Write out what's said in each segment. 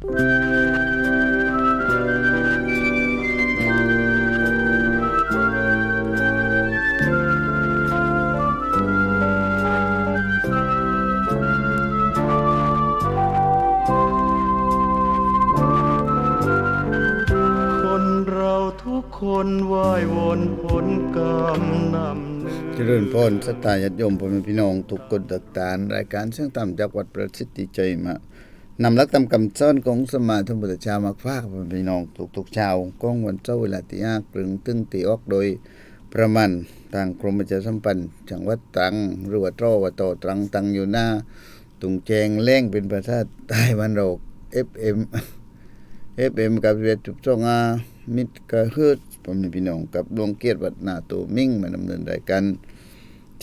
คนเราทุกคนว่ายวนผลกรรมนำเนื้อเจริญพรสตาญาติโยมพ่อแม่พี่น้องทุกคนตักตานรายการเสียงต่ำจากวัดประสิทธิใจมา นำลักตำกำซ้อนของสมาธิพุทธเจ้ามาฝากพี่น้องทุกๆเช้าของวันเสาเวลาที่ห้ากรึงถึงตีออกโดยประมาณทางกรมประชาสัมพันธ์จังหวัดตรังหรือว่าตรอว่าต่อตรังตังอยู่หน้าตุงแจงแรงเป็นภาษาใต้บ้านเรา FM FM กับเวทุกช่องอามิดกระฮืดผมมีพี่น้องกับดวงเกียรติวัดนาโตมิ่งมาดำเนินรายการ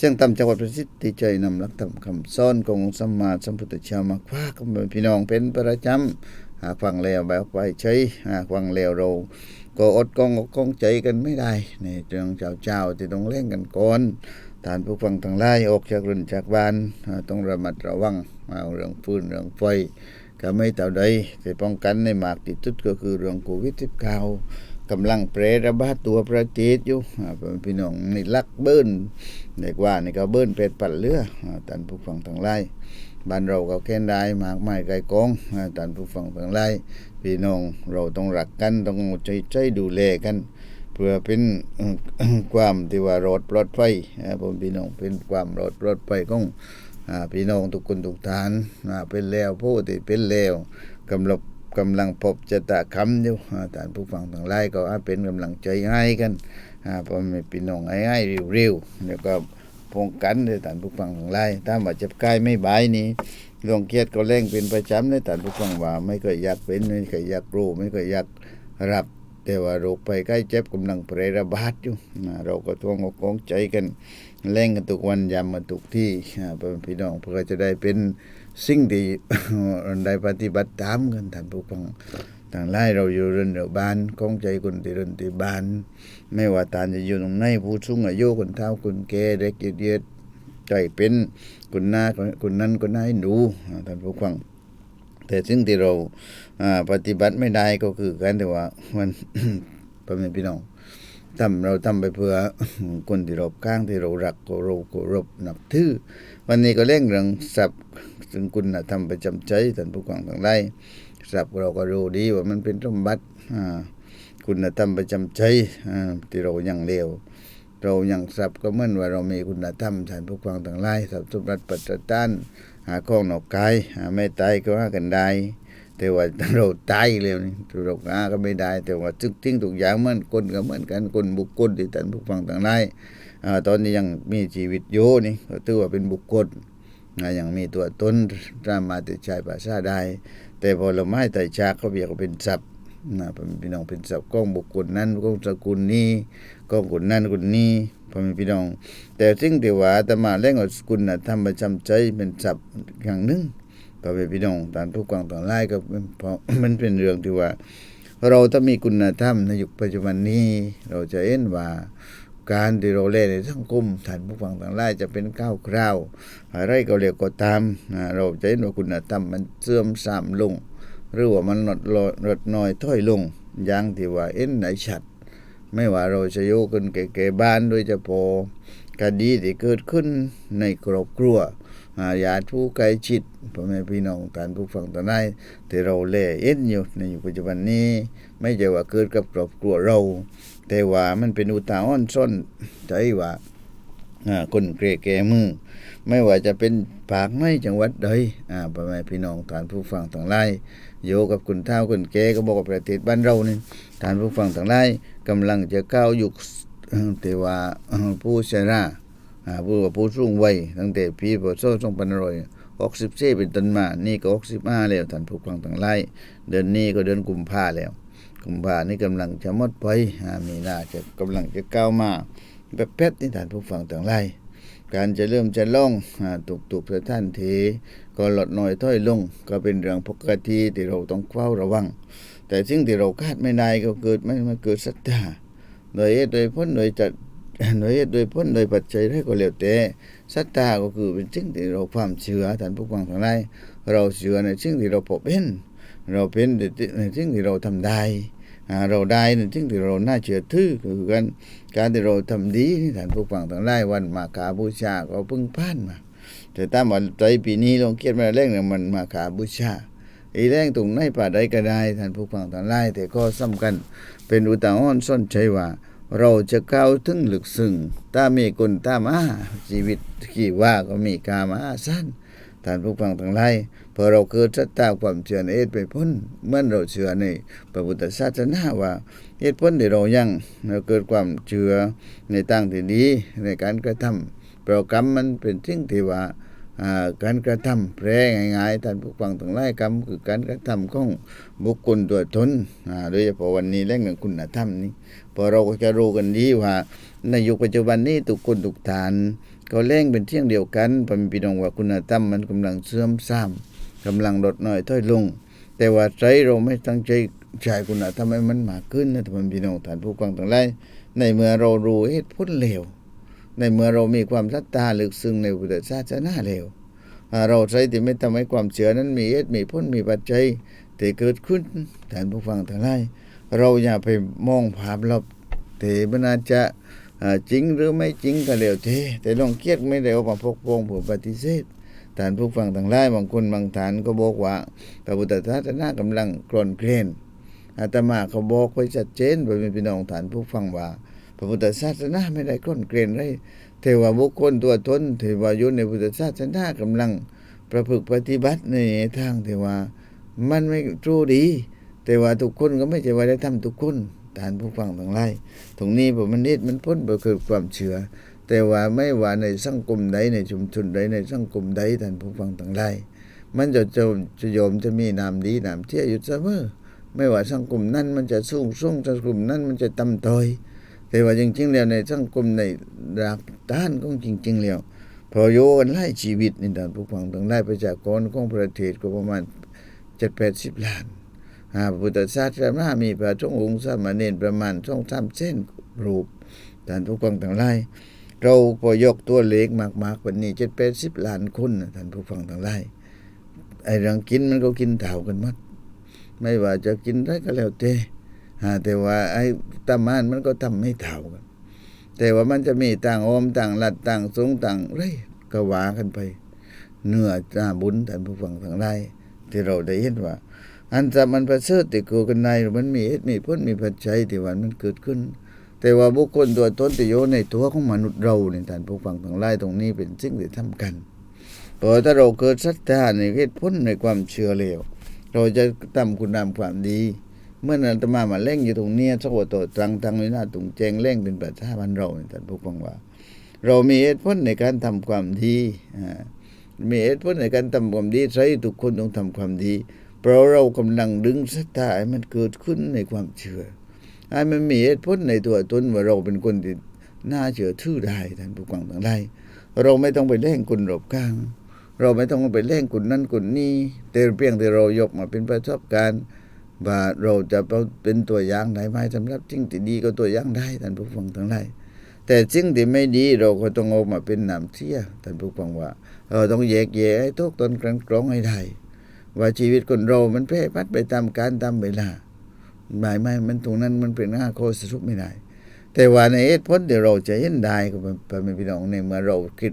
เชียงตำจังหวัดประสิทธิใจนำลักธรรมคำสอนของสัมมาสัมพุทธเจ้ามาคว้ากับพี่น้องเป็นประจำหากฟังแล้วแบบไว้ใช้หากฟังแล้วเราก็อดกองอกกองใจกันไม่ได้ในเรื่องเจ้าเจ้าที่ต้องเล่นกันก่อนทานผู้ฟังทั้งหลายออกจากเรือนจากบ้านต้องระมัดระวังเอาเรื่องฟืนเรื่องไฟก็ไม่เท่าใดแต่ป้องกันในมากที่สุดก็คือเรื่องโควิด 19 กำลังแพร่ระบาดตัวประเทศอยู่พี่น้องนี่ลักเบิ้นเด็กว่านี่ก็เบิ้นเป็ดปั่นเรืออ่าท่านผู้ฟังทั้งหลายบ้านเราก็แค่นได้มากมายไกลกองอ่าท่านผู้ฟังทั้งหลายพี่น้องเราต้องรักกันต้องใจใจดูแลกัน เพื่อเป็นความที่ว่ารอดปลอดภัยอ่าผมพี่น้องเป็นความรอดปลอดภัยของพี่น้องทุกคนทุกทานเป็นแล้วผู้ที่เป็นแล้วกำลัง กำลังพบจะตะคำอยู่อ่าท่านผู้ฟังทั้งหลายก็อาเป็นกำลังใจให้กันอ่าเพราะมีพี่น้องให้ให้เร็วๆแล้วก็ป้องกันเลยท่านผู้ฟังทั้งหลายถ้าว่าเจ็บกายไม่บายนี้ลงเครียดก็เร่งเป็นประจำเลยท่านผู้ฟังว่า ไม่เคยอยากเป็นไม่เคยอยากรู้ไม่เคยอยากรับ แต่ว่าโรคไปใกล้เจ็บกำลังแพร่ระบาดอยู่เราก็ต้องอกกองใจกันเล่งกันทุกวันยามมาทุกที่อ่าเพื่อพี่น้องเพื่อจะได้เป็น สิ่งที่ได้ปฏิบัติตามกันท่านผู้ฟังต่างไล่เราอยู่เรือนเดียวบ้านของใจคนที่เรือนที่บ้าน ไม่ว่าตานจะอยู่ตรงไหนผู้สูงอายุคนเฒ่าคนแก่เด็กเย็ดใจเป็นคนหน้าคนนั้นคนนั้นให้ดูท่านผู้ฟังแต่สิ่งที่เราอ่าปฏิบัติไม่ได้ก็คือการที่ว่ามันพ่อแม่พี่น้อง ทำเราทำไปเพื่อคนที่รอบข้างที่เรารักก็เราก็รบนับถือวันนี้ก็เร่งเรื่องศัพท์ซึ่งคุณนะทำปจำใจท่านผู้ฟังทั้งหลายศัพท์เราก็รู้ดีว่ามันเป็นสมบัติคุณธรรมประจำใจที่เรายังเลวเรายังศัพท์ก็เหมือนว่าเรามีคุณธรรมท่านผู้ฟังทั้งหลายศัพท์สมบัติปัจจตันหาข้องหนอกกายหาไม่ตายก็หากันได้ แต่ว่าเราตายเร็วนี่เราหาก็ไม่ได้ แต่ว่าทุกทิ้งทุกอย่างเหมือนคนก็เหมือนกันคนบุคคลที่ท่านผู้ฟังต่างหลายตอนนี้ยังมีชีวิตอยู่นี่ก็ถือว่าเป็นบุคคลยังมีตัวตนสามารถจะใช้ภาษาได้แต่พอเราไม่ไต่ชากเขาเรียกเป็นศัพท์นะพี่น้องเป็นศัพท์ของบุคคลนั้นของสกุลนี้ของคนนั้นคนนี้พ่อแม่พี่น้อง แต่สิ่งที่ว่าอาตมาเล่นกับสกุลนะทำประจำใจเป็นศัพท์อย่างหนึ่ง ก็เป็นพี่น้องต่างทุกกวางต่างไล่ก็เพราะมันเป็นเรื่องที่ว่า เราถ้ามีคุณธรรมในยุคปัจจุบันนี้ เราจะเห็นว่าการที่เราเล่นในสังคมท่านผู้ฟังต่างไล่จะเป็นก้าวคราวอะไรก็เรียกก็ตามเราจะเห็นว่าคุณธรรมมันเสื่อมทรามลง หรือว่ามันลดลดน้อยถอยลงอย่างที่ว่าเอ็นไหนชัด ไม่ว่าเราจะโยกันแก่ๆบ้านโดยเฉพาะคดีที่เกิดขึ้นในครอบครัวอ่าญาติผู้ใกล้ชิดพ่อแม่พี่น้องท่านผู้ฟังต่างหลายที่เราเล่เอ็นอยู่ในยุคปัจจุบันนี้ ไม่ใช่ว่าเกิดกับครอบครัวเรา แต่ว่ามันเป็นอุทาหรณ์ซ่อนใจว่าคนเกรแกมือ ไม่ว่าจะเป็นภาคไหนจังหวัดใดพ่อแม่พี่น้องท่านผู้ฟังทั้งหลาย โยกับคุณเท่าคุณแก่ก็บอกว่าประเทศบ้านเรานี่ท่านผู้ฟังทั้งหลายกำลังจะก้าวยุคเอ่อแต่ว่าผู้ชราอ่าผู้ว่าผู้สูงวัยตั้งแต่ปีพศ2564เป็นต้นมา นี่ก็65แล้วท่านผู้ฟังทั้งหลายเดือนนี้ก็เดือนกุมภาแล้ว กุมภานี่กำลังจะหมดไปมีนาจะกำลังจะก้าวมาแบบแป๊บนี่ท่านผู้ฟังทั้งหลาย การจะเริ่มจะล่องตุกตุกสถานทีก็ลดหน้อยถ้อยลง ก็เป็นเรื่องปกติที่เราต้องเฝ้าระวัง แต่สิ่งที่เราคาดไม่ได้ก็เกิดไม่มาเกิดศรัทธาโดยเหตุโดยพ้นโดยจัดโดยเหตุโดยพ้นโดยปัจจัยได้ก็แล้วแต่ศรัทธาก็คือเป็นสิ่งที่เราความเชื่อท่านผู้ฟังทั้งหลายเราเชื่อในสิ่งที่เราพบเห็นเราเป็นในสิ่งที่เราทำได้เราได้ในสิ่งที่เราน่าเชื่อถือคือการ การที่เราทำดีท่านผู้ฟังทั้งหลายวันมาคาบูชาก็เพิ่งผ่านมา แต่ตามว่าใจปีนี้ลองเกียดมาแรงเนี่ยมันมาคาบูชาอีแรงตรงไหนป่าใดก็ได้ท่านผู้ฟังทั้งหลายแต่ก็สำคัญเป็นอุตาหรณ์สนใจว่า เราจะก้าวถึงลึกซึ้งถ้ามีคนตามมาชีวิตขี่ว่าก็มีกามาสั้น ท่านผู้ฟังทั้งหลายพอเราเกิดศรัทธาความเชื่อในเอตไปพ้นเมื่อเราเชื่อในพระพุทธศาสนาว่าเหตุผลที่เรายังเราเกิดความเชื่อในทางที่ดีในการกระทำเพรากรรมมันเป็นสิ่งที่ว่าการกระทำแปรง่ายๆท่านผู้ฟังทั้งหลายกรรมคือการกระทำของบุคคลตัวตนโดยเฉพาะวันนี้เรื่องของคุณธรรมนี้พอเราก็จะรู้กันดีว่าในยุคปัจจุบันนี้ทุกคนทุกฐาน ก็เล่งเป็นเที่ยงเดียวกันพอมีพี่น้องว่าคุณธรรมมันกำลังเสื่อมทรามกำลังลดน้อยถอยลง แต่ว่าใจเราไม่ตั้งใจใช้คุณธรรมให้มันมากขึ้นนะท่านพี่น้องท่านผู้ฟังทั้งหลายในเมื่อเรารู้เหตุผลเลวในเมื่อเรามีความศรัทธาลึกซึ้งในพุทธศาสนาแล้วเราใช้ที่ไม่ทำให้ความเชื่อนั้นมีเหตุมีผลมีปัจจัยที่เกิดขึ้นท่านผู้ฟังทั้งหลายเราอย่าไปมองภาพลบแต่มันอาจจะอ่า จริงหรือไม่จริงก็แล้วแต่แต่ลองเกียดไม่ได้เอามาพกพงผู้ปฏิเสธท่านผู้ฟังทั้งหลายบางคนบางฐานก็บอกว่าพระพุทธศาสนากำลังกลอนเกลนอาตมาเขาบอกไว้ชัดเจนไปเป็นพี่น้องฐานผู้ฟังว่า พระพุทธศาสนาไม่ได้กลอนเกลนไรแต่ว่าบุคคลตัวตนเทวายู่ในพุทธศาสนากำลังประพฤติปฏิบัติในทางเทวามันไม่ทูดี แต่ว่าทุกคนก็ไม่ใช่ว่าได้ทำทุกคน ฐานผู้ฟังทั้งหลายตรงนี้ผมมันนิดมันพ้นไปเกิดความเชื่อแต่ว่าไม่ว่าในสังคมใดในชุมชนใดในสังคมใดท่านผู้ฟังทั้งหลายมันจะจะจะโยมจะมีนามดีนามเที่ยอยู่เสมอไม่ว่าสังคมนั้นมันจะสูงส่งสังคมนั้นมันจะต่ำต้อยแต่ว่าจริงๆแล้วในสังคมในรากด้านของจริง ๆ แล้วพอโยกันไล่ชีวิตนี่ท่านผู้ฟังทั้งหลายประชากรของประเทศก็ประมาณเจ็ดแปดสิบล้าน อาพระพุทธศาสนามีพระสงฆ์องค์สามเณรประมาณสองสามเส้นรูปท่านผู้ฟังทั้งหลายเราพอยกตัวเลขมากๆวันนี้เจ็ดแปดสิบล้านคนท่านผู้ฟังทั้งหลายไอ้เรื่องกินมันก็กินเท่ากันหมดไม่ว่าจะกินได้ก็แล้วแต่อาแต่ว่าไอ้ตามานมันก็ทำไม่เท่ากัน แต่ว่ามันจะมีต่างอมต่างหลัดต่างสูงต่างไรก็ว่ากันไป เนื้อจ้าบุญท่านผู้ฟังทั้งหลายที่เราได้เห็นว่า อันจะมันประเสริฐติโกกันในมันมีเหตุมีผลมีปัจจัยที่ว่ามันเกิดขึ้น แต่ว่าบุคคลตัวตนที่อยู่ในตัวของมนุษย์เราในท่านผู้ฟังทั้งหลายตรงนี้เป็นสิ่งที่ทำกันเพราะถ้าเราเกิดศรัทธาในเหตุผลในความเชื่อเลวเราจะทำคุณงามความดี เมื่อนั้นตมามาเล่งอยู่ตรงเนี้ยสักว่าตัวตรังตังวินาตุงแจงเล่งเป็นประชาบันเราเนี่ยท่านผู้ฟังว่า เรามีเหตุผลในการทำความดีมีเหตุผลในการทำความดีใช้ทุกคนต้องทำความดี เพราะเรากำลังดึงศรัทธาให้มันเกิดขึ้นในความเชื่อให้มันมีเหตุผลในตัวตนว่าเราเป็นคนที่น่าเชื่อถือได้ท่านผู้ฟังทั้งหลายเราไม่ต้องไปเล่งคนรอบข้าง เราไม่ต้องไปเล่งคนนั้นคนนี้แต่เพียงแต่เรายกมาเป็นประสบการณ์ว่าเราจะเป็นตัวอย่างได้ไหมสำหรับสิ่งที่ดีก็ตัวอย่างได้ท่านผู้ฟังทั้งหลายแต่สิ่งที่ไม่ดีเราก็ต้องเอามาเป็นน้ำเสียท่านผู้ฟังว่าเราต้องแยกแยะให้ทุกตนกลางกรองให้ได้ ว่าชีวิตคนเรามันแพร่พัดไปตามการตามเวลาหมายไม่มันตรงนั้นมันเป็นห้าข้อสรุปไม่ได้ แต่ว่าในเหตุผลเดี๋ยวเราจะเห็นได้ก็เป็นพี่น้องในเมื่อเราคิด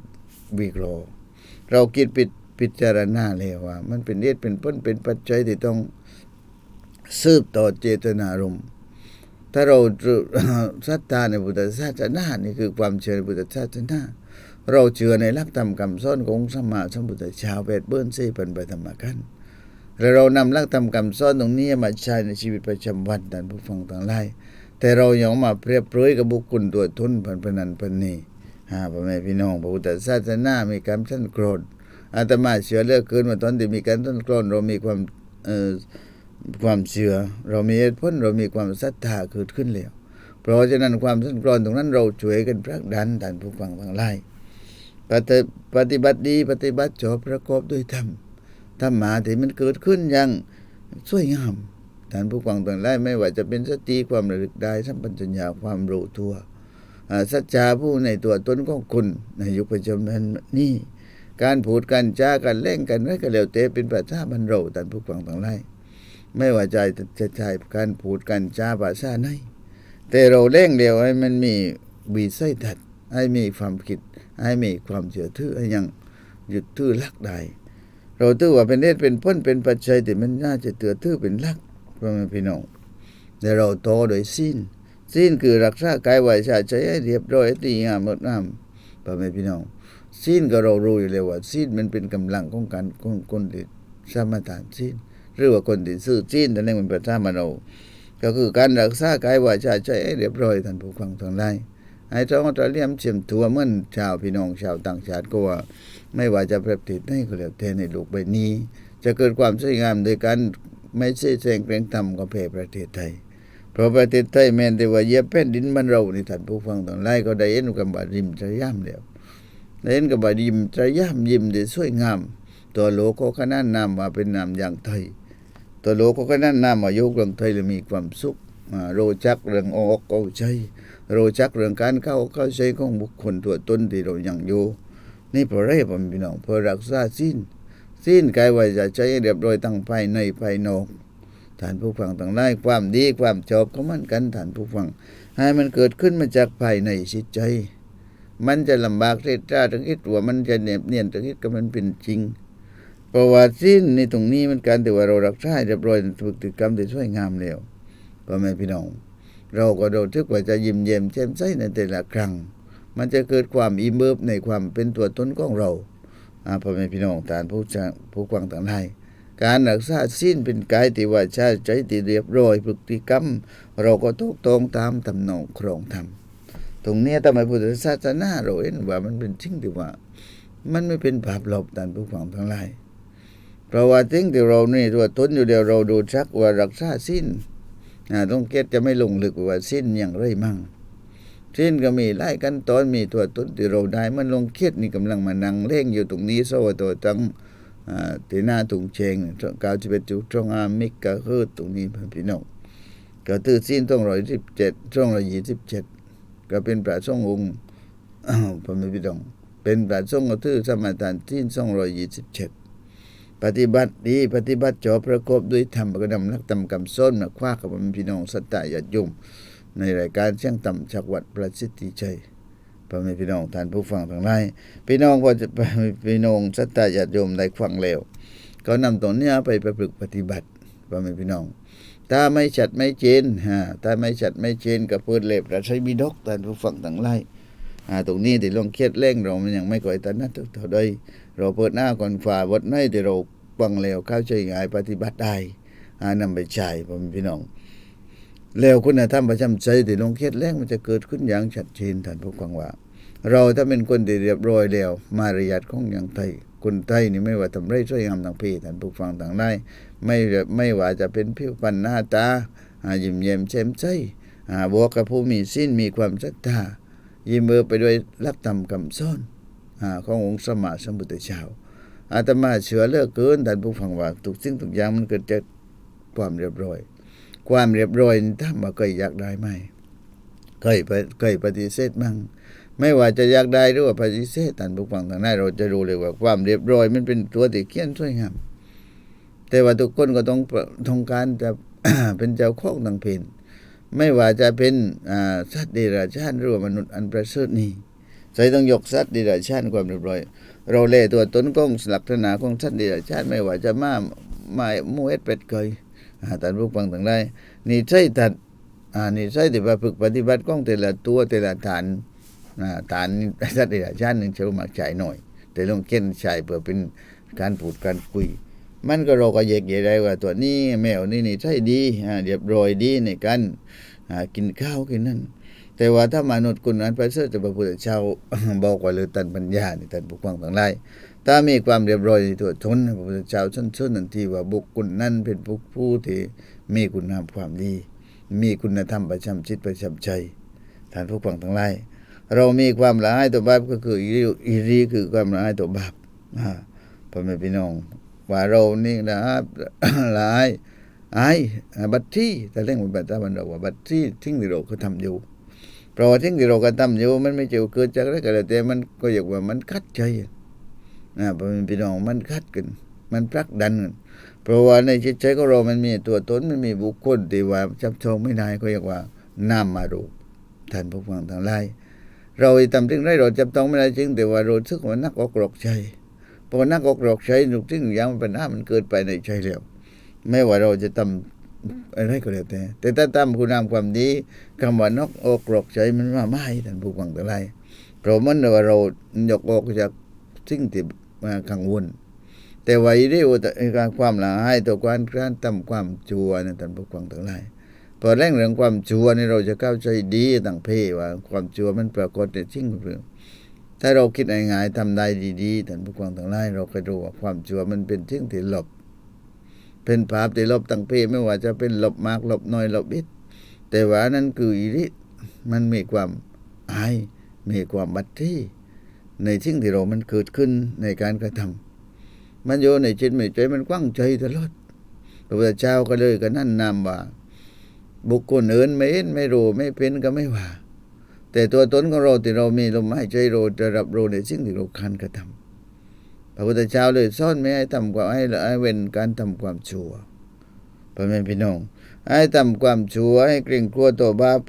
วิเคราะห์เราคิดปิดพิจารณาแล้วว่า มันเป็นเหตุเป็นผลเป็นปัจจัยที่ต้องสืบต่อเจตนารมณ์ถ้าเราศรัทธาในพุทธศาสนานี่คือความเชื่อในพุทธศาสนาเราเชื่อในหลักธรรมคำสอนของสมมาสมพุทธเจ้าแปดเบิ้นสี่เป็นไปธรรมกัน แล้วเรานำหลักธรรมคำสอนตรงนี้มาใช้ในชีวิตประจำวันท่านผู้ฟังทั้งหลายแต่เรายังมาเปรียบเปรยกับบุคคลตัวตนพันพนันพันนี้ฮะพ่อแม่พี่น้องพระพุทธศาสนามีการสั้นโกรธอาตมาเชื่อเลือกเกินว่าตอนที่มีการสั้นโกรธเรามีความความเชื่อ เรามีเหตุผลเรามีความศรัทธาเกิดขึ้นแล้วเพราะฉะนั้นความสันกรอนตรงนั้นเราช่วยกันผลักดันท่านผู้ฟังทั้งหลายปฏิบัติดีปฏิบัติชอบประกอบด้วยธรรม ธรรมะที่มันเกิดขึ้นอย่างสวยงามท่านผู้ฟังทั้งหลายไม่ว่าจะเป็นสติความระลึกได้สัมปัญญาความรู้ตัวอ่าสัจจาผู้ในตัวตนของคุณในยุคปัจจุบันนี้การพูดกันจ้ากันเล่นกันไว้ก็แล้วแต่เป็นประชาบันเราท่านผู้ฟังทั้งหลายไม่ว่าใจจะใช้การพูดกันจ้าภาษาไหนแต่เราเร่งเดียวให้มันมีวีไส้ทัดให้มีความคิดให้มีความเชื่อถือให้ยังหยุดถือลักได้ เราถือว่าเป็นเนตเป็นพ้นเป็นปัจจัยแต่มันน่าจะเตือถือเป็นลักพ่อแม่พี่น้องแต่เราโตโดยสิ้นสิ้นคือรักษากายวาจาใจให้เรียบร้อยดีงามงดงามพ่อแม่พี่น้องสิ้นก็เรารู้อยู่แล้วว่าสิ้นมันเป็นกำลังของการคนคนที่สมทานสิ้นหรือว่าคนที่ซื้อสิ้นนั่ในมันประทามาเราก็คือการรักษากายวาจาใจให้เรียบร้อยท่านผู้ฟังทั้งหลายไอ้ท้องตะเลียมเฉียมตัวเหมื่อนชาวพี่น้องชาวต่างชาติก็ว่า ไม่ว่าจะประเทศไหนก็แล้วแต่ในโลกใบนี้ จะเกิดความสวยงามโดยการไม่ใช่แสงเปล่งธรรมก็แผ่ประเทศไทย เพราะประเทศไทยแม้แต่ว่าเยียบแผ่นดินมันเรานี่ท่านผู้ฟังทั้งหลายก็ได้เห็นกับว่าริมจะย่ำแล้วได้เห็นกับว่าริมจะย่ำยิ้มได้สวยงาม ตัวโลกก็ขนานนามว่าเป็นนามอย่างไทย ตัวโลกก็ขนานนามว่าโยกเรื่องไทยและมีความสุขอ่ารู้จักเรื่องออกเอาใจโรจักเรื่องการเข้าเข้าใจของบุคคลตัวตนที่เรายังอยู่ นี่เพราะอะไรผมพี่น้องเพราะรักษาสิ้นสิ้นกายวาจาใช้เรียบร้อยทั้งภายในภายนอกท่านผู้ฟังทั้งหลายความดีความชอบก็มันกันท่านผู้ฟัง ให้มันเกิดขึ้นมาจากภายในจิตใจ มันจะลำบากเรตราทั้งอิดว่ามันจะเหน็บเนียนทั้งอิดก็มันเป็นจริงเพระว่าสิ้นในตรงนี้มันการแต่ว่าเรารักษาเรียบร้อยพฤติกรรมที่สวยงามแล้วพ่อแม่พี่น้อง เราก็เราทึกว่าจะยิ้มเยี่ยมแจ่มใสในแต่ละครั้ง มันจะเกิดความอิ่มเอิบในความเป็นตัวตนของเราพ่อแม่พี่น้องทานผู้จาผู้กวางต่างหลายการรักษาสิ้นเป็นกายที่ว่าชาใจที่เรียบร้อยพฤติกรรม เราก็ถูกต้องตามตำนองครองธรรมตรงนี้ทำไมพุทธศาสนาเราเห็นว่ามันเป็นสิ่งที่ว่า มันไม่เป็นภาพหลบท่านผู้ฟังทั้งหลายเพราะว่าสิ่งที่เรานี่ตัวตนอยู่เดียวเราดูชักว่ารักษาสิ้นต้องเก็ตจะไม่ลงลึกว่าสิ้นอย่างไรมั่ง สิ้นก็มีหลายขั้นตอนมีตัวตนที่เราได้มันลงเครียดนี่กำลังมานั่งเล่งอยู่ตรงนี้โซ่ตัวตั้งอ่าที่หน้าถุงเชงเก้าสิบเอ็ดจุดตรงอามิกก็คือตรงนี้พี่น้องก็ตือสิ้นต้องร้อยสิบเจ็ดช่องร้อยยี่สิบเจ็ดก็เป็นพระทรงองค์พระไม่พี่น้องเป็นพระทรงก็ถือสมาทานสิ้นช่องร้อยยี่สิบเจ็ดปฏิบัติดีปฏิบัติจอประกอบด้วยธรรมก็นำนักตำกำส้นมาคว้ากับพี่น้องสัตตายาติโยม ในรายการเชียงต่ำจากวัดประสิทธิชัยพ่อแม่พี่น้องท่านผู้ฟังทั้งหลายพี่น้องพอจะพี่น้องสัตตาญาติโยมได้ฟังแล้ว ก็นำตรงนี้ไปประพฤติปฏิบัติพ่อแม่พี่น้อง ถ้าไม่ชัดไม่เจนฮะถ้าไม่ชัดไม่เจนก็เปิดเล็บเราใช้บิดกท่านผู้ฟังทั้งหลายอ่าตรงนี้ที่ลงเครียดเร่งเรามันยังไม่ก่อยตันนัดเท่าใดเราเปิดหน้าก่อนฝ่าวัดในที่เราฟังแล้วเข้าใจง่ายปฏิบัติได้อ่านำไปใช้พ่อแม่พี่น้อง แล้วคุณธรรมประจำใจที่ลงเครียดแรงมันจะเกิดขึ้นอย่างชัดเจนท่านผู้ฟังว่า เราถ้าเป็นคนที่เรียบร้อยแล้วมารยาทของอย่างไทยคนไทยนี่ไม่ว่าทำไรสวยงามทางเพศท่านผู้ฟังต่างได้ไม่ไม่ว่าจะเป็นผิวพรรณหน้าตาอ่ายิ้มเยี่ยมแจ่มใสอ่าบวกกับผู้มีสิ้นมีความศรัทธายิ้มเบอไปด้วยรักธรรมคำสอนอ่าขององค์สมมาสมุทธเจ้าอาตมาเชื่อเลือกเกินท่านผู้ฟังว่าทุกสิ่งทุกอย่างมันเกิดจากความเรียบร้อย ความเรียบร้อยนี่ถามว่าเคยอยากได้ไหมเคยเคยปฏิเสธมั่งไม่ว่าจะอยากได้หรือว่าปฏิเสธท่านผู้ฟังทางนั้นเราจะรู้เลยว่าความเรียบร้อยมันเป็นตัวที่เขียนสวยงามแต่ว่าทุกคนก็ต้องต้องการจะเป็นเจ้าของทางเพนไม่ว่าจะเป็นอ่าสัตว์เดรัจฉานหรือว่ามนุษย์อันประเสริฐนี้ใจต้องยกสัตว์เดรัจฉานความเรียบร้อย เราเล่ตัวตนของลักษณะของสัตว์เดรัจฉานไม่ว่าจะมาไม่มูเอ็ดเป็ดเคย ท่านผู้ฟังทั้งหลายนี่ใช่ท่านอ่านี่ใช่ที่ว่าฝึกปฏิบัติของแต่ละตัวแต่ละฐานอ่าฐานนี่สัตว์เดรัจฉานหนึ่งเชื่อมาใช้หน่อย แต่ลงเก้นใช้เพื่อเป็นการพูดการคุย มันก็เราก็แยกแยะได้ว่า ตัวนี้แมวนี่นี่ใช่ดีอ่าเรียบร้อยดีในการอ่ากินข้าวกินนั่นแต่ว่าถ้ามนุษย์คนนั้นพระเสด็จพระพุทธเจ้าบอกว่าเลยตันปัญญานี่ท่านผู้ฟังทั้งหลาย ถ้ามีความเรียบร้อยในตัวตนพระพุทธเจ้าชนชนันทีว่าบุคคลนั้นเป็นผู้ผู้ที่มีคุณงามความดี มีคุณธรรมประจำจิตประจำใจท่านผู้ฟังทั้งหลายเรามีความละอายต่อบาปก็คืออีริอีรีคือความละอายต่อบาปอ่าพ่อแม่พี่น้อง ว่าเรานี่ละอายละอายอายบัตรที่แต่เรื่องมันบัตรมันเราว่าบัตรที่ทิ้งที่เราก็ทำอยู่เพราะว่าทิ้งที่เราก็ทำอยู่มันไม่เกี่ยวเกิดจากอะไรก็แล้วแต่มันก็อยากว่ามันคัดใจ นะพี่น้องมันคัดกัน มันผลักดันกันเพราะว่าในจิตใจของเรามันมีตัวตนมันมีบุคคลที่ว่าจับจองไม่ได้ก็เรียกว่านามมารูปท่านผู้ฟังทั้งหลายเราทำสิ่งไรเราจับต้องไม่ได้จริง แต่ว่าเราซึกว่านักอกหลอกใจเพราะนักอกหลอกใจทุกสิ่งอย่างมันเป็นหน้ามันเกิดไปในใจแล้วไม่ว่าเราจะทำอะไรก็แล้วแต่ แต่ถ้าทำคุณงามความดีคำว่านกอกหลอกใจมันมาไม่ท่านผู้ฟังทั้งหลายเพราะมันว่าเรายกออกจากสิ่งที่ มากังวล แต่ว่าอีเดียวแต่การความละอายต่อการการทำความชั่วนะท่านผู้ฟังทั้งหลายพอแรงเรื่องความชั่วนี่เราจะเข้าใจดีต่างเพว่าความชั่วมันปรากฏในจริงหรือถ้าเราคิดง่ายๆทำได้ดีๆท่านผู้ฟังทั้งหลายเราก็รู้ว่าความชั่วมันเป็นสิ่งที่หลบ เป็นภาพที่ลบต่างเพไม่ว่าจะเป็นหลบมากหลบน้อยหลบอิดแต่ว่านั้นคืออีริมันมีความอายมีความบัตที่ ในสิ่งที่เรามันเกิดขึ้นในการกระทำมันอยู่ในจิตไม่ใจมันกว้างใจตลอดพระพุทธเจ้าก็เลยก็นั่นนำว่า บุคคลอื่นไม่เห็นไม่รู้ไม่เป็นก็ไม่ว่า แต่ตัวตนของเราที่เรามีลมหายใจเราจะรับรู้ในสิ่งที่เราคันกระทำพระพุทธเจ้าเลยสอนไม่ให้ทำความให้ให้เว้นการทำความชั่วพ่อแม่พี่น้องให้ทำความชั่วให้เกรงกลัวต่อบาป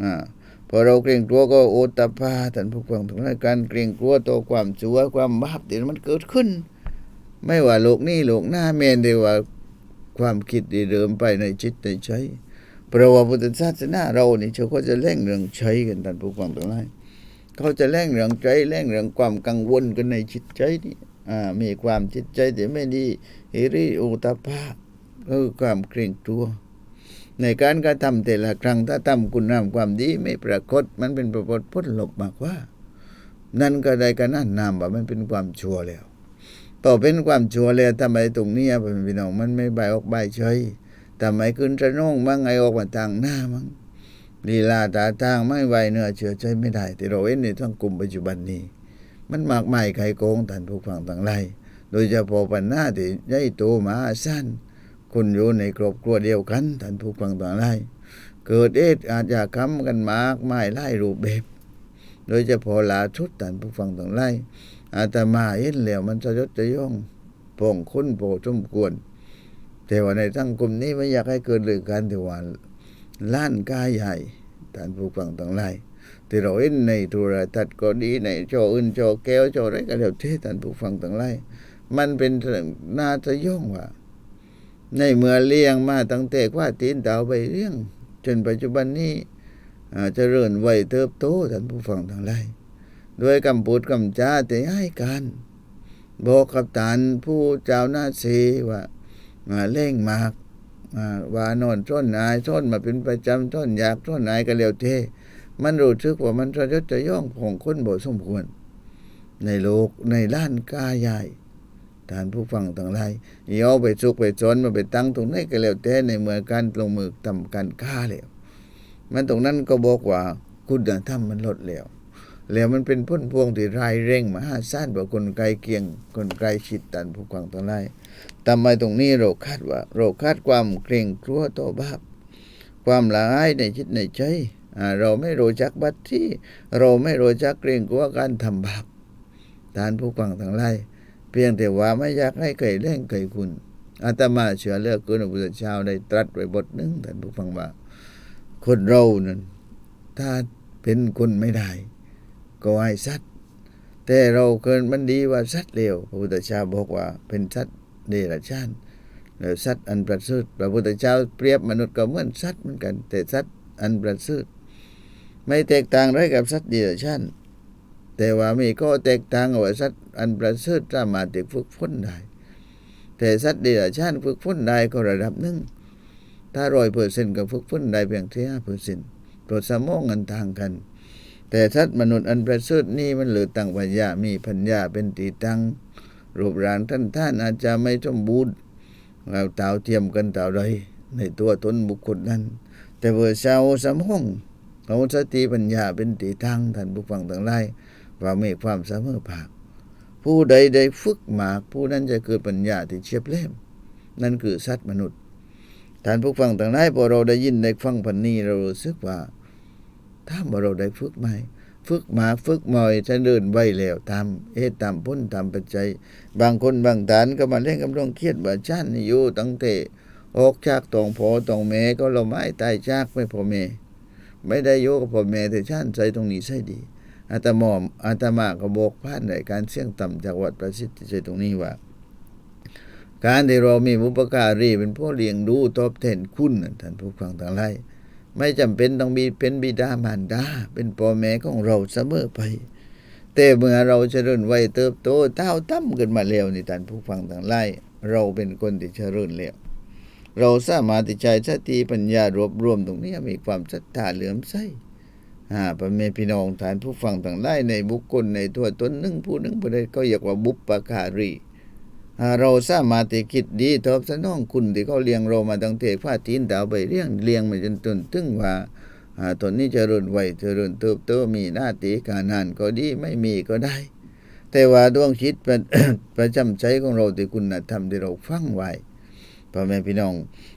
อ่า พอเราเกรงกลัวก็โอตตปาท่านผู้ฟังทุกท่านการเกรงกลัวต่อความชั่วความบาปที่มันเกิดขึ้น ไม่ว่าโลกนี้โลกหน้าแม้แต่ว่าความคิดที่เดิมไปในจิตในใจเพราะว่าพุทธศาสนาเรานี่เขาก็จะเร่งเรื่องใจกันท่านผู้ฟังทั้งหลายเขาจะเร่งเรื่องใจเร่งเรื่องความกังวลกันในจิตใจนี่มีความจิตใจที่ไม่ดีฮิริโอตปาคือความเกรงกลัว ในการกระทำแต่ละครั้งถ้าทำคุณงามความดีไม่ปรากฏมันเป็นประพฤติพ้นหลบมากว่า นั่นก็ได้กันนั่นนามว่ามันเป็นความชั่วแล้วต่อเป็นความชั่วแล้วทำไมตรงนี้พี่น้องมันไม่ใบออกใบเฉยทำไมขึ้นจะน้องมั่งไงออกมาทางหน้ามั่งลีลาตาทางไม่ไหวเนื้อเชื่อใจไม่ได้แต่เราเห็นในสังคมปัจจุบันนี้ มันมากมายไขโกงท่านผู้ฟังต่างไรโดยเฉพาะปัญหาที่ใหญ่โตมาสั้น คนอยู่ในครอบครัวเดียวกันท่านผู้ฟังต่างไรเกิดเอดอาจจะค้ำกันมากมายไล่รูปแบบ โดยเฉพาะลาชุดท่านผู้ฟังต่างไรอาตมาเห็นแล้วมันจะยศจะย่องพองคุ้นโปสมควร แต่ว่าในสังคมนี้ไม่อยากให้เกิดเรื่องการที่ว่าล้านกายใหญ่ท่านผู้ฟังต่างหลายที่เราเห็นในโทรทัศน์ก็ดีในจออื่นจอแก้วจออะไรก็แล้วแต่ท่านผู้ฟังต่างหลายมันเป็นน่าจะย่องว่า ในเมื่อเลี้ยงมาตั้งแต่ว่าตีนดาวไปเลี้ยง จนปัจจุบันนี้อาจริ่มวัยเติบโตท่านผู้ฟังทั้งหลายด้วยคำพูดคำจาแต่ให้การบอกกับฐานผู้เจ้าหน้าสีว่ามาเล่งมากมาว่านอนต้นนายต้นมาเป็นประจำต้นอยากต้นนายก็เร็วเท มันรู้สึกว่ามันระยศจะย่องของคนบ่สมควร ในโลกในล้านกาใหญ่ ท่านผู้ฟังต่างหลายย่อไปสุกไปจนมาไปตั้งตรงไหนก็แล้วแต่ในเมื่อการลงมือทำการฆ่าแล้วมันตรงนั้นก็บอกว่าคุณธรรมมันลดแล้ว แล้วมันเป็นพ้นพวงที่รายเร่งมหาศาลกว่าคนไกลเคียง คนไกลชิดตันผู้ฟังทั้งหลายทำไมตรงนี้เราคาดว่า เราคาดความเกรงกลัวต่อบาปความละอายในจิตในใจเราไม่รู้จักบัตรที่ เราไม่รู้จักเกรงกลัวการทำบาปทานผู้ฟังทั้งหลาย เพียงแต่ว่าไม่อยากให้ไก่เล่งไก่คุณอาตมาเชื่อเลือกคุณพระพุทธเจ้าได้ตรัสไว้บทหนึ่งท่านผู้ฟังว่า คนเรานั้นถ้าเป็นคนไม่ได้ ก็ให้สัตว์แต่เราเกินมันดีว่าสัตว์เลวพระพุทธเจ้าบอกว่า เป็นสัตว์เดรัจฉานแล้วสัตว์อันประเสริฐพระพุทธเจ้าเปรียบมนุษย์ก็เหมือนสัตว์เหมือนกัน แต่สัตว์อันประเสริฐไม่แตกต่างไรกับสัตว์เดรัจฉาน แต่ว่ามีก็แตกต่างว่าสัตว์อันประเสริฐสามารถฝึกฝนได้ แต่สัตว์เดรัจฉานฝึกฝนได้ก็ระดับหนึ่ง ถ้าร้อยเปอร์เซ็นต์ก็ฝึกฝนได้เพียงแค่ห้าเปอร์เซ็นต์โปรดสมองกันต่างกัน แต่ทัดมนุษย์อันประเสริฐนี่มันเหลือตั้งปัญญา มีปัญญาเป็นตีตั้งรูปร่างท่านท่านอาจจะไม่สมบูรณ์เราเต่าเทียมกันเต่าใดในตัวตนบุคคลนั้น แต่เมื่อชาวสมองเขาสติปัญญาเป็นตีตั้งท่านผู้ฟังทั้งหลาย ว่ามีความเสมอภาคผู้ใดได้ฝึกมากผู้นั้นจะเกิดปัญญาที่เฉียบแหลมนั่นคือสัตว์มนุษย์ท่านผู้ฟังทั้งหลายพอเราได้ยินได้ฟังพันนี้เรารู้สึกว่า ถ้าเราได้ฝึกไหมฝึกหมาฝึกมอยจะเดินไว้แล้วตามเหตุตามพ้นตามปัจจัย บางคนบางฐานก็มาเล่นกำลังเครียดว่าชาตินี่อยู่ตั้งแต่ออกจากตองพอตองแม่ก็เราไม่ตายจากไม่พอแม่ไม่ได้โยกับพอแม่แต่ชาติใจตรงนี้ใช่ดี อาตมอมอาตมาก็บอกผ่านในการเสี่ยงต่ำจากวัดประสิทธิชัยตรงนี้ว่า การที่เรามีบุปการีเป็นผู้เลี้ยงดูตอบแทนคุณน่ะท่านผู้ฟังทั้งหลายไม่จำเป็นต้องมีเป็นบิดามารดาเป็นพ่อแม่ของเราเสมอไป แต่เมื่อเราเจริญวัยเติบโตเท่าตั้มขึ้นมาแล้วนี่ท่านผู้ฟังทั้งหลายเราเป็นคนที่เจริญแล้วเราสามารถที่ใช้สติปัญญารวบรวมตรงนี้มีความศรัทธาเหลื่อมใส อ่าพ่อแม่พี่น้องท่านผู้ฟังทั้งหลายในบุคคลในตัวตนหนึ่งผู้หนึ่งผู้ใดก็เรียกว่าบุปการีอ่าเราสามารถที่คิดดีตอบสนองคุณที่เขาเลี้ยงเรามาตั้งแต่ฟ้าตีนดาวไปเลี้ยงเลี้ยงมาจนจนถึงว่าอ่าตนนี้เจริญวัยเจริญเติบโตมีหน้าที่การงานก็ดีไม่มีก็ได้ แต่ว่าดวงจิตประประจำใจของเราที่คุณธรรมที่เราฟังไว้พ่อแม่พี่น้อง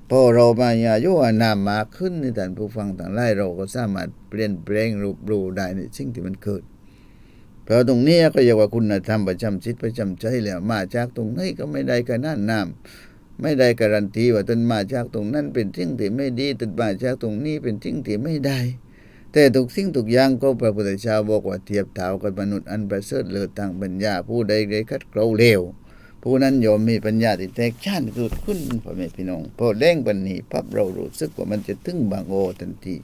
พอเรามาญาโยอานามมากขึ้นในท่านผู้ฟังต่างหลายเราก็สามารถเปลี่ยนแปลงรูปรูได้ในสิ่งที่มันเกิดเพราะตรงนี้ก็เรียกว่าคุณธรรมประจำจิตประจำใจแล้วมาจากตรงไหนก็ไม่ได้กันนั่นนามไม่ได้การันตีว่าตนมาจากตรงนั้นเป็นสิ่งที่ไม่ดีตนมาจากตรงนี้เป็นสิ่งที่ไม่ได้ แต่ทุกสิ่งทุกอย่างก็พระพุทธเจ้าบอกว่าเทียบเท่ากับมนุษย์อันประเสริฐเลิศทางปัญญาผู้ใดได้คัดเกลาเลว ผู้นั้นยอมมีปัญญาที่แตกฉานเกิดขึ้นพ่อแม่พี่น้องพอเล่งปันนี้พับเรารู้สึกว่ามันจะถึงบางโอทันที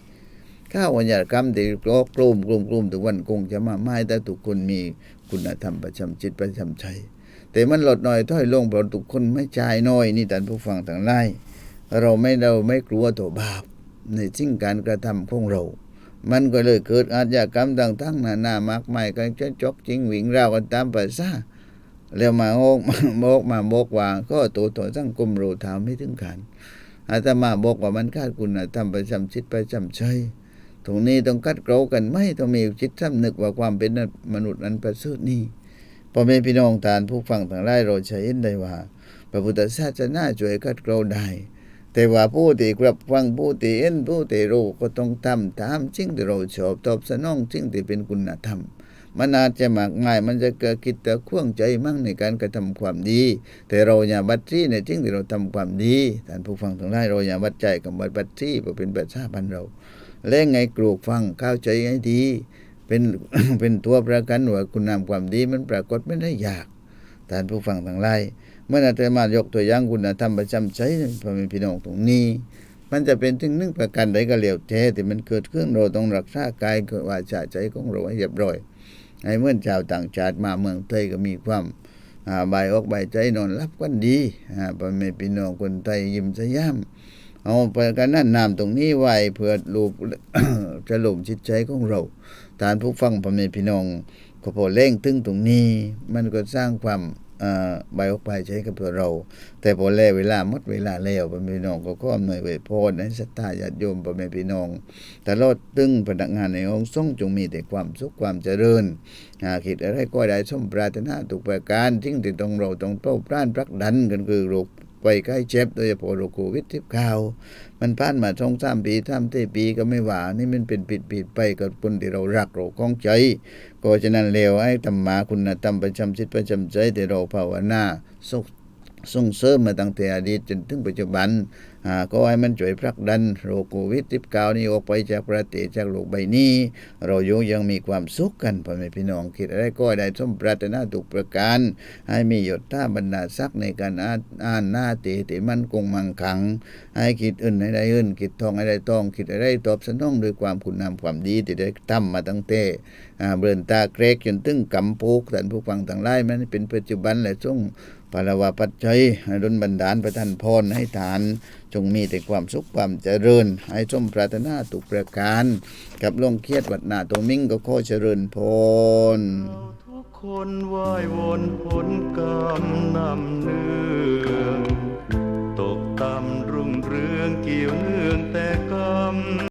ข้าวัญญากรรมที่กกลุ่มกลุ่มกลุ่มทุกวันคงจะมาไม่แต่ทุกคนมีคุณธรรมประจำจิตประจำใจแต่มันลดน้อยถ้อยลงเพราะทุกคนไม่ใจายน้อยนี่ท่านผู้ฟังทั้งหลายเราไม่เราไม่กลัวตัวบาปในสิ่งการกระทำของเรา มันก็เลยเกิดอาชญากรรมต่างๆนานามากมายกันจะจกจริงหวิงราวกันตามภาษา แล้วมาโอกมาโมกมาโมกว่าก็ตัวต่อสังคมเราทำไม่ถึงขันอาตมาบอกว่ามันขาดคุณธรรมประจำจิตประจำใจตรงนี้ต้องคัดเกลากันไม่ต้องมีจิตสำนึกว่าความเป็นมนุษย์อันประเสริฐนี้พ่อแม่พี่น้องทานผู้ฟังทั้งหลายเราจะเห็นได้ว่าพระพุทธศาสนาช่วยคัดเกลาได้แต่ว่าผู้ที่กรับฟังผู้ที่เห็นผู้ที่รู้ก็ต้องทำตามสิ่งที่เราชอบตอบสนองสิ่งที่เป็นคุณธรรม มันอาจจะมากง่าย มันจะเกิดคิดแต่ข่วงใจมั่งในการกระทำความดี แต่เราอย่าบัดซี่ในสิ่งที่เราทำความดีท่านผู้ฟังทั้งหลายเราอย่าบัดใจกับบัดซี่เพราะเป็นประชาพันเราและไงกลูกฟังเข้าใจให้ดี เป็นเป็นตัวประกันว่าคุณงามความดีมันปรากฏไม่ได้ยากท่านผู้ฟังทั้งหลายเมื่ออาตมายกตัวอย่างคุณธรรมประจำใจพ่อแม่พี่น้องตรงนี้ มันจะเป็นถึงหนึ่งประการใดก็เหลียวแท้ที่มันเกิดขึ้นเราต้องรักษากายกับวาจาใจของเราให้เรียบร้อย ไอ้เมื่อชาวต่างชาติมาเมืองไทยก็มีความใบายออกบายใจนอนรับกันดีอ่าพ่อแม่พี่น้องคนไทยยิ้มสยามเอาไปกันนั่นนามตรงนี้ไว้เพื่อลูกจะหลุมจิตใจของเราฐานผู้ฟังพ่อแม่พี่น้องก็พอเล่งถึงตรงนี้ มันก็สร้างความใบออกไปใช้กับตัวเรา แต่พอแล้วเวลาหมดเวลาแล้วพ่อแม่พี่น้องก็ขออำนวยไว้พรให้ศรัทธาญาติโยมพ่อแม่พี่น้องตลอดตึงพนักงานในองค์ทรงจงมีแต่ความสุขความเจริญหาคิดอะไรก็ได้สมปรารถนาทุกประการทิ้งติดตรงเราต้องเป้าพรานพรักดันกันคือโรค ไปใกล้เจ็บโดยเฉพาะโรคโควิดทิบข่าวมันผ่านมาสองสามปีสามเตปีก็ไม่ว่านี่มันเป็นปิดปิดไปกับคนที่เรารักเราคล้องใจก็ฉะนั้นเลวไอ้ธรรมาคุณธรรมประจำจิตประจำใจที่เราภาวนาส่งเสริมมาตั้งแต่อดีตจนถึงปัจจุบัน ก็ให้มันช่วยผลักดันโรคโควิดทิบข่านี้ออกไปจากประเทศจากโลกใบนี้ เราอยู่ยังมีความสุขกันพ่อแม่พี่น้องคิดอะไรก็ได้สมปรารถนาทุกประการ ให้มีหยศท่าบรรดาศักดิ์ในการอ่านหน้าเตติมันคงมั่งขัง ให้คิดอื่นให้ได้อื่นคิดทองให้ได้ทอง คิดอะไรตอบสนองด้วยความคุณงามความดีที่ได้ทำมาตั้งแต่อ่าเบือนตาเกรกจนถึงกำพูกท่านผู้ฟังทั้งหลายมันเป็นปัจจุบันและทรง ปารวาปัจจัยให้ดลบันดาลประทานพรให้ฐานจงมีแต่ความสุขความเจริญ ให้สมปรารถนาทุกประการ กับลงเครียดวัดนาตรงมิ่งก็ขอเจริญพรทุกคนไหววนผลกรรมนำเนืองตกต่ำรุ่งเรืองเกี่ยวเนื่องแต่กรรม